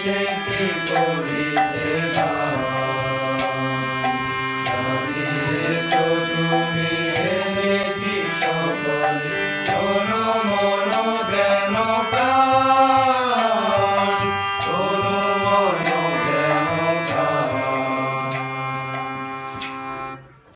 এসেছে বলে